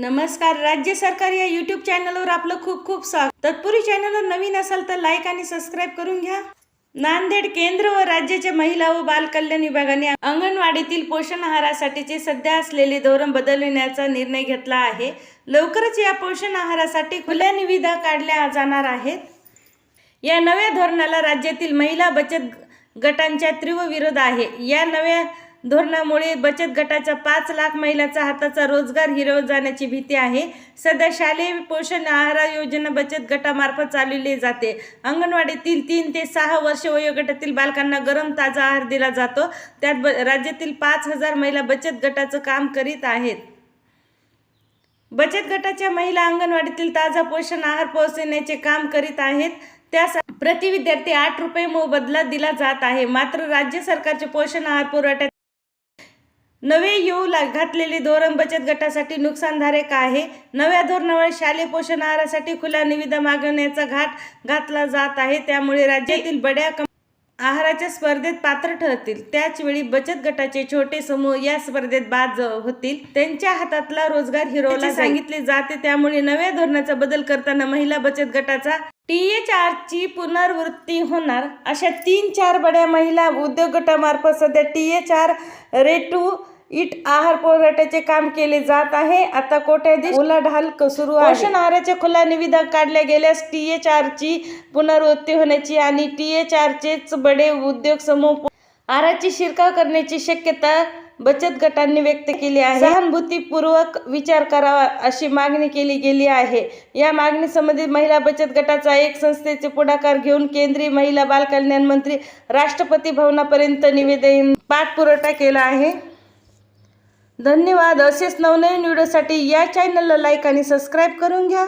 नमस्कार राज्य सरकार या यूट्यूब चॅनलवर आपलं खूप खूप स्वागत. तत्पूर्वी चॅनलवर नवीन असाल तर लाईक आणि सबस्क्राईब करून घ्या. नांदेड केंद्र व राज्याच्या महिला व बाल कल्याण विभागाने अंगणवाडीतील पोषण आहारासाठीचे सध्या असलेले धोरण बदलविण्याचा निर्णय घेतला आहे. लवकरच या पोषण आहारासाठी खुल्या निविदा काढल्या जाणार आहेत. या नव्या धोरणाला राज्यातील महिला बचत गटांच्या तीव्र विरोध आहे. या नव्या धोरणामुळे बचत गटाच्या पाच लाख महिलांचा हाताचा रोजगार हिरवत जाण्याची भीती आहे. सध्या शालेय पोषण आहार योजना बचत गटामार्फत चालवली जाते. अंगणवाडीतील तीन ते सहा वर्ष वयोगटातील बालकांना गरम ताजा आहार दिला जातो. त्यात ब राज्यातील पाच हजार महिला बचत गटाचं काम करीत आहेत. बचत गटाच्या महिला अंगणवाडीतील ताजा पोषण आहार पोहोचवण्याचे काम करीत आहेत. त्या प्रति विद्यार्थी आठ रुपये मोबदला दिला जात आहे. मात्र राज्य सरकारचे पोषण आहार पुरवठ्यात नवे येऊ ला- घातलेले धोरण बचत गटासाठी नुकसानदायक आहे. नव्या धोरणामुळे शालेय पोषण आहारासाठी खुला निविदा मागवण्याचा घाट घातला जात आहे. त्यामुळे राज्यातील बड्या आहाराच्या स्पर्धेत पात्र ठरतील. त्याच वेळी बचत गटाचे छोटे समूह या स्पर्धेत बाद होतील. त्यांच्या हातातला रोजगार हिरवला सांगितले जाते. त्यामुळे नव्या धोरणाचा बदल करताना महिला बचत गटाचा टीएच आर ची पुनरावृत्ती होणार. अशा तीन चार बड्या महिला उद्योग गटामार्फत सध्या टीएच आर रेटू इट आहार पोराट्याचे काम केले जात आहे. आता कोट्याधी उलाढाल क- सुरू आहे. पोषण आहाराच्या खुला निविदा काढल्या गेल्यास टी एच आरची पुनरावृत्ती होण्याची आणि टी एच आरचेच बडे उद्योग समूह आहाराची शिरकाव करण्याची शक्यता बचत गटांनी व्यक्त केली आहे. सहानुभूतीपूर्वक विचार करावा अशी मागणी केली गेली आहे. या मागणी संबंधित महिला बचत गटाचा एक संस्थेचे पुढाकार घेऊन केंद्रीय महिला बालकल्याण मंत्री राष्ट्रपती भवनापर्यंत निवेदन पाठपुरवठा केला आहे. धन्यवाद. असेच नवनवीन व्हिडिओसाठी या चॅनलला लाईक आणि सबस्क्राईब करून घ्या.